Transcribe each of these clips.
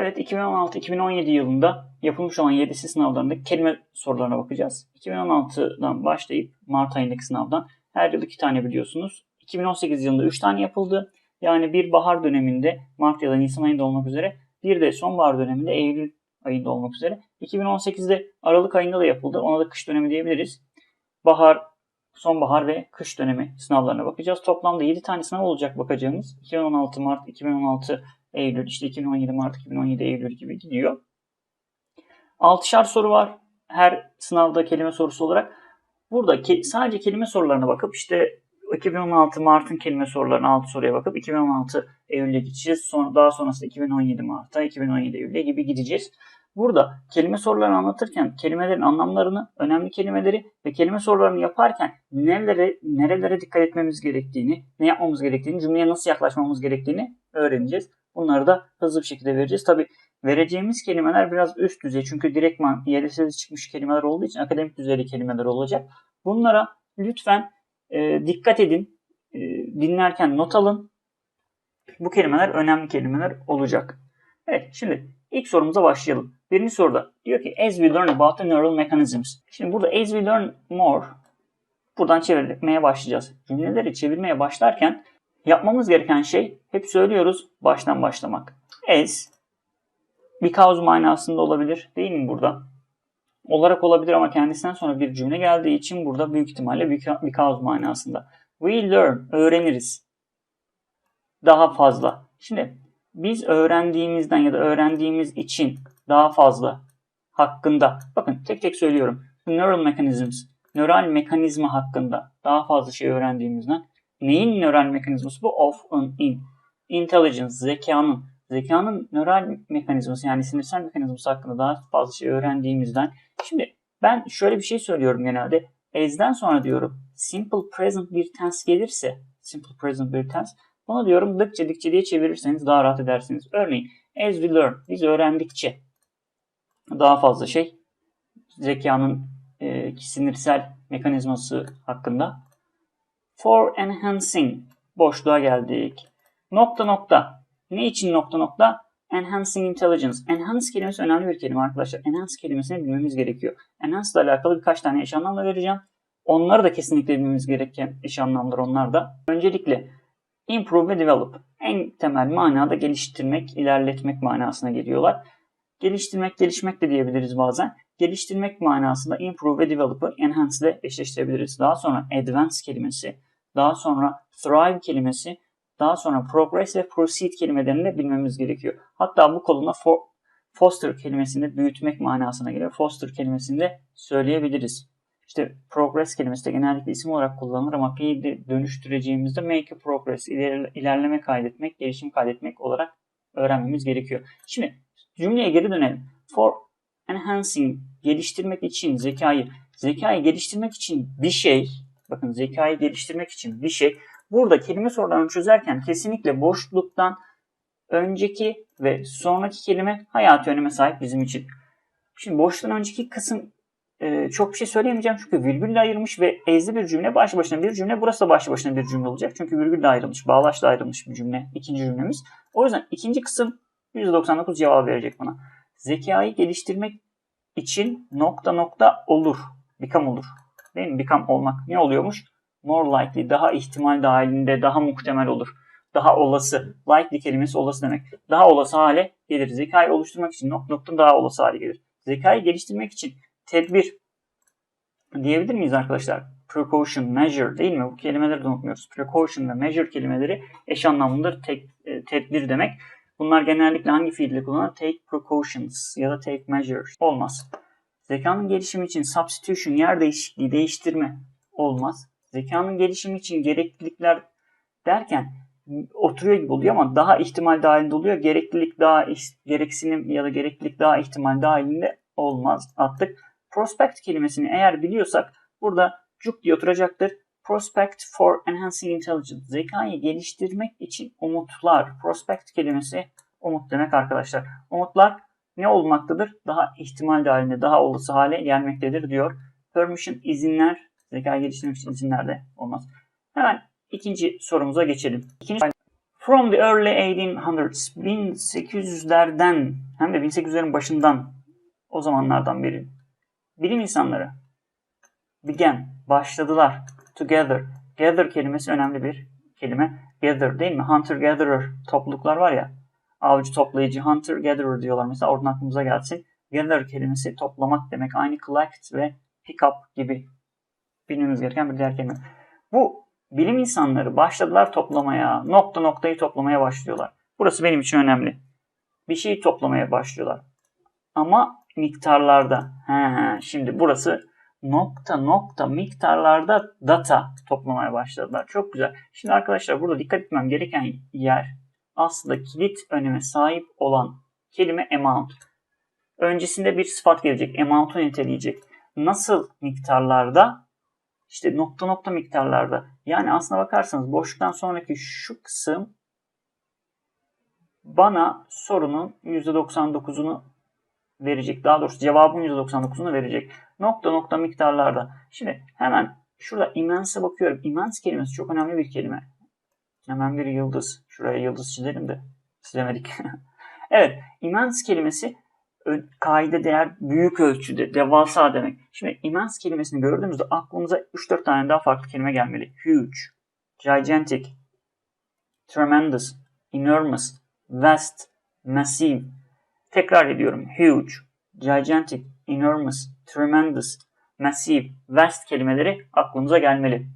Evet 2016-2017 yılında yapılmış olan YDS sınavlarındaki kelime sorularına bakacağız. 2016'dan başlayıp Mart ayındaki sınavdan her yıl 2 tane biliyorsunuz. 2018 yılında 3 tane yapıldı. Yani bir bahar döneminde Mart ya da Nisan ayında olmak üzere bir de sonbahar döneminde Eylül ayında olmak üzere. 2018'de Aralık ayında da yapıldı. Ona da kış dönemi diyebiliriz. Bahar, sonbahar ve kış dönemi sınavlarına bakacağız. Toplamda 7 tane sınav olacak bakacağımız. 2016 Mart, 2016 Eylül, işte 2017 Mart, 2017 Eylül gibi gidiyor. 6'şar soru var her sınavda kelime sorusu olarak. Burada ke- sadece kelime sorularına bakıp işte 2016 Mart'ın kelime sorularına 6 soruya bakıp 2016 Eylül'e gideceğiz. Son, daha sonrasında 2017 Mart'a, 2017 Eylül'e gibi gideceğiz. Burada kelime sorularını anlatırken kelimelerin anlamlarını, önemli kelimeleri ve kelime sorularını yaparken nelere, nerelere dikkat etmemiz gerektiğini, ne yapmamız gerektiğini, cümleye nasıl yaklaşmamız gerektiğini öğreneceğiz. Bunları da hızlı bir şekilde vereceğiz. Tabi vereceğimiz kelimeler biraz üst düzey. Çünkü direktman YDS'de çıkmış kelimeler olduğu için akademik düzeyli kelimeler olacak. Bunlara lütfen e, dikkat edin. E, dinlerken not alın. Bu kelimeler önemli kelimeler olacak. Evet şimdi ilk sorumuza başlayalım. Birinci soruda diyor ki as we learn about the neural mechanisms. Şimdi burada as we learn more buradan çevirmeye başlayacağız. Cümleleri çevirmeye başlarken yapmamız gereken şey hep söylüyoruz baştan başlamak. As because manasında olabilir değil mi burada? Olarak olabilir ama kendisinden sonra bir cümle geldiği için burada büyük ihtimalle because manasında. We learn, öğreniriz. Daha fazla. Şimdi biz öğrendiğimizden ya da öğrendiğimiz için daha fazla hakkında. Bakın tek tek söylüyorum. Neural mechanisms, nöral mekanizma hakkında daha fazla şey öğrendiğimizden. Neyin nöral mekanizması bu? Of, an, in. Intelligence, zekanın. Zekanın nöral mekanizması yani sinirsel mekanizması hakkında daha fazla şey öğrendiğimizden. Şimdi ben şöyle bir şey söylüyorum genelde. As'den sonra diyorum simple present bir tense gelirse simple present bir tense bunu diyorum dıkça dikçe diye çevirirseniz daha rahat edersiniz. Örneğin as we learn biz öğrendikçe daha fazla şey zekanın e, sinirsel mekanizması hakkında. For enhancing boşluğa geldik. Nokta nokta. Ne için nokta nokta? Enhancing intelligence. Enhance kelimesi önemli bir kelime arkadaşlar. Enhance kelimesini bilmemiz gerekiyor. Enhance ile alakalı birkaç tane eş anlamla vereceğim. Onları da kesinlikle bilmemiz gereken eş anlamlar onlar da. Öncelikle improve ve develop. En temel manada geliştirmek, ilerletmek manasına geliyorlar. Geliştirmek, gelişmek de diyebiliriz bazen. Geliştirmek manasında improve ve develop'ı enhance ile eşleştirebiliriz. Daha sonra advance kelimesi, daha sonra thrive kelimesi, daha sonra progress ve proceed kelimelerini de bilmemiz gerekiyor. Hatta bu koluna for, foster kelimesini büyütmek manasına geliyor. Foster kelimesini de söyleyebiliriz. İşte progress kelimesi de genellikle isim olarak kullanılır ama fiili dönüştüreceğimizde make a progress, iler, ilerleme kaydetmek, gelişim kaydetmek olarak öğrenmemiz gerekiyor. Şimdi cümleye geri dönelim. For enhancing, geliştirmek için zekayı, zekayı geliştirmek için bir şey, bakın zekayı geliştirmek için bir şey, burada kelime sorularını çözerken kesinlikle boşluktan önceki ve sonraki kelime hayati öneme sahip bizim için. Şimdi boşluktan önceki kısım e, çok bir şey söyleyemeyeceğim çünkü virgülle ayırmış ve ezli bir cümle başlı başına bir cümle. Burası da başlı başına bir cümle olacak. Çünkü virgülle ayrılmış, bağlaçla ayrılmış bir cümle. ikinci cümlemiz. O yüzden ikinci kısım %99 cevap verecek bana. Zekayı geliştirmek için nokta nokta olur. Become olur. Değil mi? Become olmak. Ne oluyormuş? More likely. Daha ihtimal dahilinde daha muhtemel olur. Daha olası. Likely kelimesi olası demek. Daha olası hale gelir. Zekayı oluşturmak için nokta nokta daha olası hale gelir. Zekayı geliştirmek için tedbir diyebilir miyiz arkadaşlar? Precaution, measure değil mi? Bu kelimeleri de unutmuyoruz. Precaution ve measure kelimeleri eş anlamlıdır. Tek, e, tedbir demek. Bunlar genellikle hangi fiille kullanılır? Take precautions ya da take measures. Olmaz. Zekanın gelişimi için substitution, yer değişikliği, değiştirme olmaz. Zekanın gelişimi için gereklilikler derken oturuyor gibi oluyor ama daha ihtimal dahilinde oluyor. Gereklilik daha gereksinim ya da gereklilik daha ihtimal dahilinde olmaz. Attık. Prospect kelimesini eğer biliyorsak burada cuk diye oturacaktır. Prospect for enhancing intelligence. Zekayı geliştirmek için umutlar. Prospect kelimesi umut demek arkadaşlar. Umutlar ne olmaktadır? Daha ihtimal dahilinde, daha olası hale gelmektedir diyor. Permission izinler, zekayı geliştirmek için izinler de olmaz. Hemen ikinci sorumuza geçelim. İkinci From the early 1800s, 1800'lerden hem de 1800'lerin başından o zamanlardan beri bilim insanları began, başladılar together. Gather kelimesi önemli bir kelime. Gather değil mi? Hunter gatherer topluluklar var ya. Avcı toplayıcı hunter gatherer diyorlar. Mesela oradan aklımıza gelsin. Gather kelimesi toplamak demek. Aynı collect ve pick up gibi bilmemiz gereken bir diğer kelime. Bu bilim insanları başladılar toplamaya. Nokta noktayı toplamaya başlıyorlar. Burası benim için önemli. Bir şeyi toplamaya başlıyorlar. Ama miktarlarda. He, şimdi burası nokta nokta miktarlarda data toplamaya başladılar. Çok güzel. Şimdi arkadaşlar burada dikkat etmem gereken yer aslında kilit öneme sahip olan kelime amount. Öncesinde bir sıfat gelecek. Amount'u niteleyecek. Nasıl miktarlarda? İşte nokta nokta miktarlarda. Yani aslına bakarsanız boşluktan sonraki şu kısım bana sorunun %99'unu verecek. Daha doğrusu cevabın %99'unu verecek. Nokta nokta miktarlarda. Şimdi hemen şurada immense'e bakıyorum. Immense kelimesi çok önemli bir kelime. Hemen bir yıldız. Şuraya yıldız çizelim de. Çizemedik. evet. Immense kelimesi kaide değer büyük ölçüde, devasa demek. Şimdi immense kelimesini gördüğümüzde aklımıza 3-4 tane daha farklı kelime gelmeli. Huge, gigantic, tremendous, enormous, vast, massive. Tekrar ediyorum. Huge, gigantic, enormous, tremendous, massive, vast kelimeleri aklımıza gelmeli.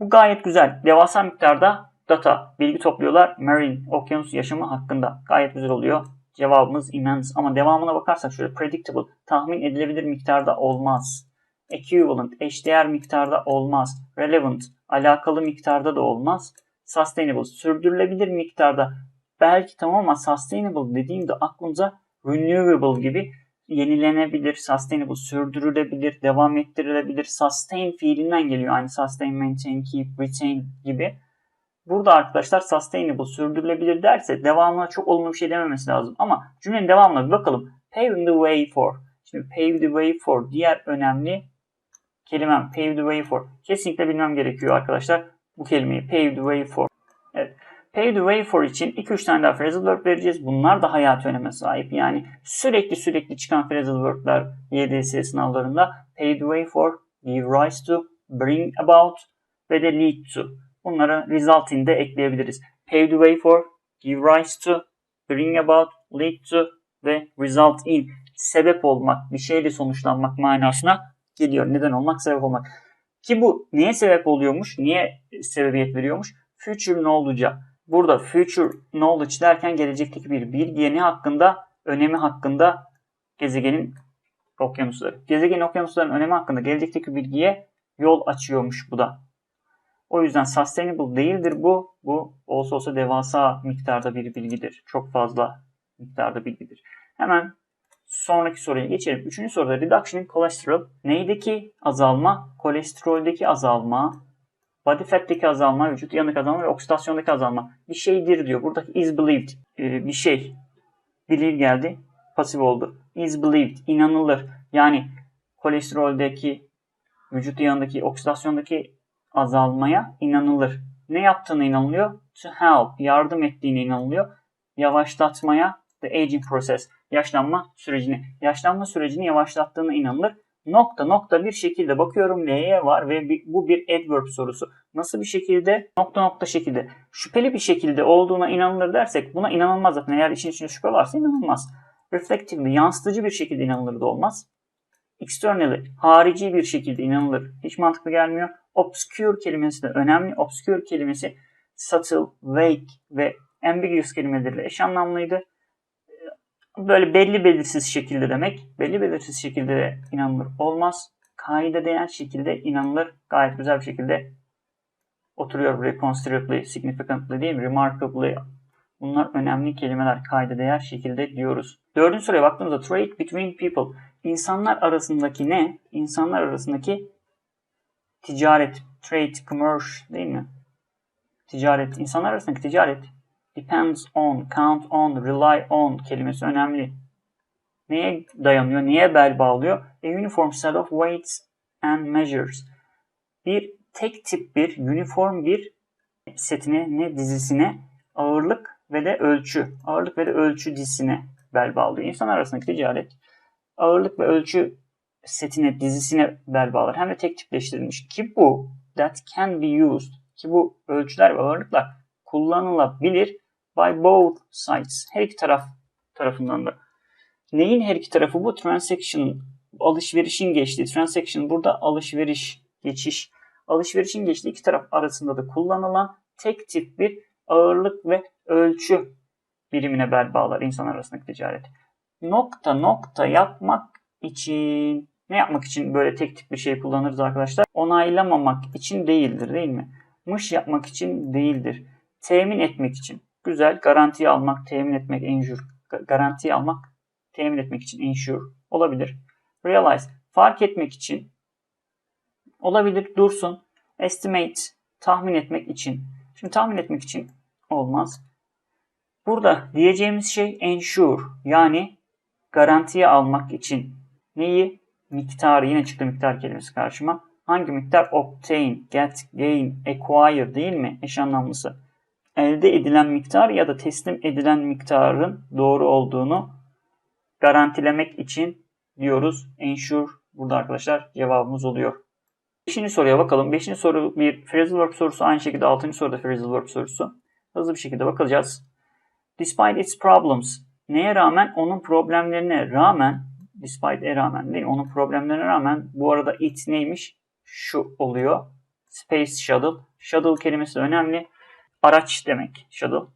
Bu gayet güzel. Devasa miktarda data, bilgi topluyorlar. Marine, okyanus yaşamı hakkında. Gayet güzel oluyor. Cevabımız immense. Ama devamına bakarsak şöyle predictable, tahmin edilebilir miktarda olmaz. Equivalent, eşdeğer miktarda olmaz. Relevant, alakalı miktarda da olmaz. Sustainable, sürdürülebilir miktarda. Belki tamam ama sustainable dediğimde aklımıza renewable gibi yenilenebilir, sustainable, sürdürülebilir, devam ettirilebilir. Sustain fiilinden geliyor. Aynı sustain, maintain, keep, retain gibi. Burada arkadaşlar sustainable, sürdürülebilir derse devamına çok olumlu bir şey dememesi lazım. Ama cümlenin devamına bir bakalım. Pave the way for. Şimdi pave the way for diğer önemli kelimem. Pave the way for. Kesinlikle bilmem gerekiyor arkadaşlar bu kelimeyi. Pave the way for. Evet. Pave the way for için 2-3 tane daha phrasal verb vereceğiz. Bunlar da hayat öneme sahip. Yani sürekli sürekli çıkan phrasal verb'ler YDS sınavlarında pave the way for, give rise to, bring about ve de lead to. Bunları result in de ekleyebiliriz. Pave the way for, give rise to, bring about, lead to ve result in. Sebep olmak, bir şeyle sonuçlanmak manasına geliyor. Neden olmak, sebep olmak. Ki bu neye sebep oluyormuş, niye sebebiyet veriyormuş? Future knowledge'a. Burada future knowledge derken gelecekteki bir bilgi ne hakkında? Önemi hakkında gezegenin okyanusları. Gezegenin okyanuslarının önemi hakkında gelecekteki bilgiye yol açıyormuş bu da. O yüzden sustainable değildir bu. Bu olsa olsa devasa miktarda bir bilgidir. Çok fazla miktarda bilgidir. Hemen sonraki soruya geçelim. Üçüncü soruda reduction in cholesterol. Neydeki azalma? Kolesteroldeki azalma. Body fat'teki azalma, vücut yanık azalma ve oksidasyondaki azalma. Bir şeydir diyor. Buradaki is believed. Ee, bir şey. Believe geldi. Pasif oldu. Is believed. inanılır. Yani kolesteroldeki vücut yanındaki oksidasyondaki azalmaya inanılır. Ne yaptığına inanılıyor? To help, yardım ettiğine inanılıyor. Yavaşlatmaya, the aging process, yaşlanma sürecini. Yaşlanma sürecini yavaşlattığına inanılır. Nokta nokta bir şekilde bakıyorum L'ye var ve bu bir adverb sorusu. Nasıl bir şekilde? Nokta nokta şekilde. Şüpheli bir şekilde olduğuna inanılır dersek buna inanılmaz zaten. Eğer işin içinde şüphe varsa inanılmaz. Reflectively, yansıtıcı bir şekilde inanılır da olmaz. Externally, harici bir şekilde inanılır. Hiç mantıklı gelmiyor. Obscure kelimesi de önemli. Obscure kelimesi subtle, vague ve ambiguous kelimeleriyle eş anlamlıydı. Böyle belli belirsiz şekilde demek. Belli belirsiz şekilde de inanılır olmaz. Kaide değer şekilde inanılır. Gayet güzel bir şekilde oturuyor buraya. Considerably, significantly değil mi? Remarkably. Bunlar önemli kelimeler. Kayda değer şekilde diyoruz. Dördüncü soruya baktığımızda trade between people. İnsanlar arasındaki ne? İnsanlar arasındaki ticaret, trade, commerce değil mi? Ticaret, insanlar arasındaki ticaret depends on, count on, rely on kelimesi önemli. Neye dayanıyor, neye bel bağlıyor? A uniform set of weights and measures. Bir tek tip bir, uniform bir setine, ne dizisine ağırlık ve de ölçü. Ağırlık ve de ölçü dizisine bel bağlıyor. İnsan arasındaki ticaret ağırlık ve ölçü setine, dizisine bel bağlar. Hem de tek tipleştirilmiş. Ki bu that can be used ki bu ölçüler ve ağırlıklar kullanılabilir by both sides. Her iki taraf tarafından da. Neyin her iki tarafı bu? Transaction, alışverişin geçtiği. Transaction burada alışveriş, geçiş. Alışverişin geçtiği iki taraf arasında da kullanılan tek tip bir ağırlık ve ölçü birimine bel bağlar insan arasındaki ticaret. Nokta nokta yapmak için ne yapmak için böyle tek tip bir şey kullanırız arkadaşlar? Onaylamamak için değildir değil mi? Mış yapmak için değildir. Temin etmek için. Güzel. Garantiye almak, temin etmek, insure. Garantiye almak, temin etmek için insure olabilir. Realize. Fark etmek için. Olabilir. Dursun. Estimate. Tahmin etmek için. Şimdi tahmin etmek için olmaz. Burada diyeceğimiz şey ensure. Yani garantiye almak için. Neyi? Miktarı. Yine çıktı miktar kelimesi karşıma. Hangi miktar? Obtain, get, gain, acquire değil mi? Eş anlamlısı. Elde edilen miktar ya da teslim edilen miktarın doğru olduğunu garantilemek için diyoruz. Ensure burada arkadaşlar cevabımız oluyor. Beşinci soruya bakalım. Beşinci soru bir phrasal verb sorusu. Aynı şekilde altıncı soruda phrasal verb sorusu. Hızlı bir şekilde bakacağız. Despite its problems. Neye rağmen? Onun problemlerine rağmen despite rağmen değil onun problemlerine rağmen bu arada it neymiş? Şu oluyor. Space Shuttle. Shuttle kelimesi önemli. Araç demek shuttle.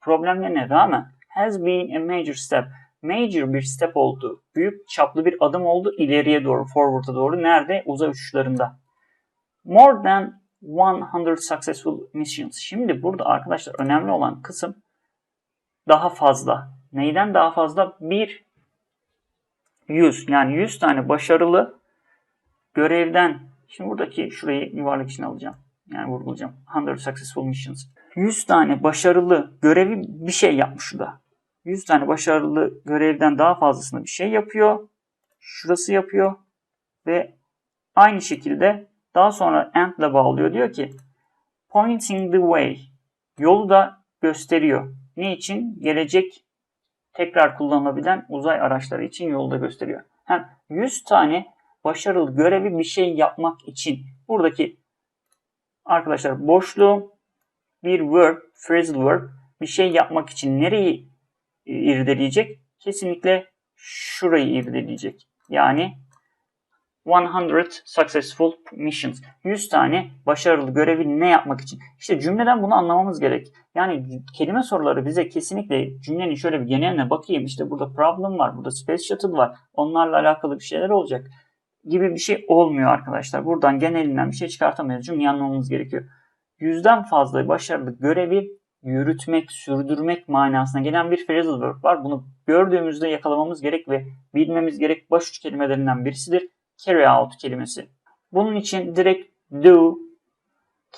Problemlerine rağmen has been a major step. Major bir step oldu. Büyük çaplı bir adım oldu ileriye doğru, forward'a doğru. Nerede? Uzay uçuşlarında. More than 100 successful missions. Şimdi burada arkadaşlar önemli olan kısım daha fazla. Neyden daha fazla? Bir 100 yani 100 tane başarılı görevden şimdi buradaki şurayı yuvarlak için alacağım. Yani vurgulayacağım. 100 successful missions. 100 tane başarılı görevi bir şey yapmış şurada. 100 tane başarılı görevden daha fazlasını bir şey yapıyor. Şurası yapıyor. Ve aynı şekilde daha sonra end ile bağlıyor. Diyor ki pointing the way. Yolu da gösteriyor. Ne için? Gelecek tekrar kullanılabilen uzay araçları için yolda gösteriyor. Hem 100 tane başarılı görevi bir şey yapmak için buradaki arkadaşlar boşluğu bir verb, phrasal verb bir şey yapmak için nereyi irdeleyecek? Kesinlikle şurayı irdeleyecek. Yani 100 successful missions. 100 tane başarılı görevi ne yapmak için? İşte cümleden bunu anlamamız gerek. Yani kelime soruları bize kesinlikle cümlenin şöyle bir geneline bakayım. İşte burada problem var, burada space shuttle var. Onlarla alakalı bir şeyler olacak gibi bir şey olmuyor arkadaşlar. Buradan genelinden bir şey çıkartamıyoruz. Cümleyi anlamamız gerekiyor. Yüzden fazla başarılı görevi yürütmek, sürdürmek manasına gelen bir phrasal verb var. Bunu gördüğümüzde yakalamamız gerek ve bilmemiz gerek baş üç kelimelerinden birisidir. Carry out kelimesi. Bunun için direkt do,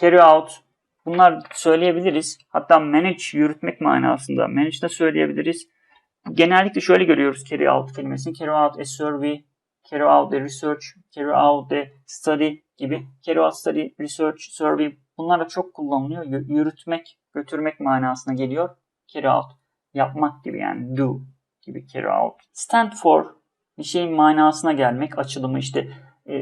carry out bunlar söyleyebiliriz. Hatta manage yürütmek manasında manage de söyleyebiliriz. Genellikle şöyle görüyoruz carry out kelimesini. Carry out a survey, carry out a research, carry out a study gibi. Carry out study, research, survey bunlar da çok kullanılıyor. Yürütmek, götürmek manasına geliyor. Carry out, yapmak gibi yani do gibi carry out. Stand for bir şeyin manasına gelmek, açılımı işte e,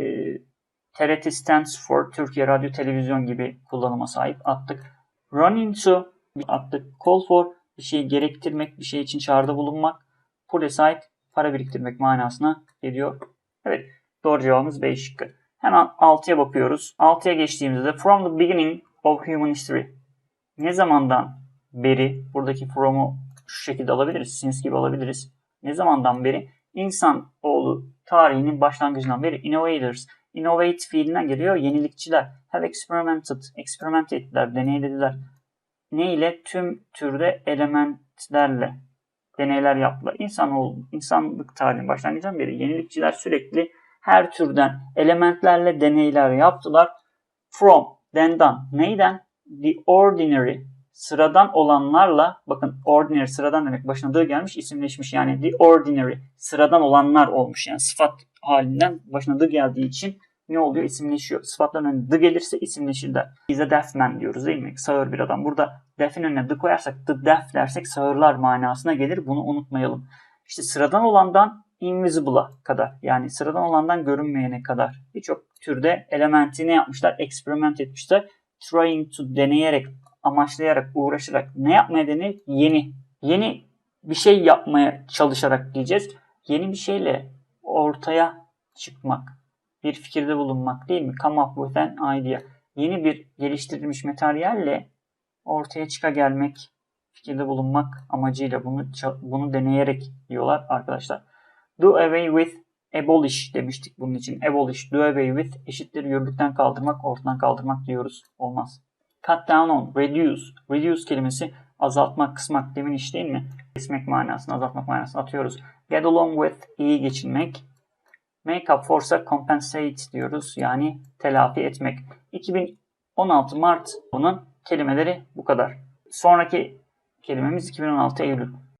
TRT stands for Türkiye Radyo Televizyon gibi kullanıma sahip attık. Run into attık. Call for bir şeyi gerektirmek, bir şey için çağrıda bulunmak. Put aside para biriktirmek manasına geliyor. Evet doğru cevabımız B şıkkı. Hemen 6'ya bakıyoruz. 6'ya geçtiğimizde from the beginning of human history. Ne zamandan beri buradaki from'u şu şekilde alabiliriz. Since gibi alabiliriz. Ne zamandan beri insan oğlu tarihinin başlangıcından beri innovators, innovate fiilinden geliyor yenilikçiler. Have experimented, experiment ettiler, deneylediler. Ne ile? Tüm türde elementlerle deneyler yaptılar. İnsanoğlu, insanlık tarihinin başlangıcından beri yenilikçiler sürekli her türden elementlerle deneyler yaptılar. From, dendan, neyden? The ordinary, sıradan olanlarla, bakın ordinary sıradan demek başına da gelmiş, isimleşmiş. Yani the ordinary, sıradan olanlar olmuş. Yani sıfat halinden başına da geldiği için ne oluyor? İsimleşiyor. Sıfatların önüne the gelirse isimleşir der. A deaf man diyoruz değil mi? Sağır bir adam. Burada deaf'in önüne the koyarsak the deaf dersek sağırlar manasına gelir. Bunu unutmayalım. İşte sıradan olandan invisible'a kadar yani sıradan olandan görünmeyene kadar birçok türde elementi ne yapmışlar? Experiment etmişler. Trying to deneyerek, amaçlayarak, uğraşarak ne yapmaya denir? Yeni. Yeni bir şey yapmaya çalışarak diyeceğiz. Yeni bir şeyle ortaya çıkmak, bir fikirde bulunmak değil mi? Come up with an idea. Yeni bir geliştirilmiş materyalle ortaya çıka gelmek, fikirde bulunmak amacıyla bunu bunu deneyerek diyorlar arkadaşlar. Do away with abolish demiştik bunun için. Abolish, do away with eşittir yürürlükten kaldırmak, ortadan kaldırmak diyoruz. Olmaz. Cut down on, reduce. Reduce kelimesi azaltmak, kısmak demin iş değil mi? Kesmek manasını, azaltmak manasını atıyoruz. Get along with, iyi geçinmek. Make up for'sa compensate diyoruz. Yani telafi etmek. 2016 Mart bunun kelimeleri bu kadar. Sonraki kelimemiz 2016 Eylül.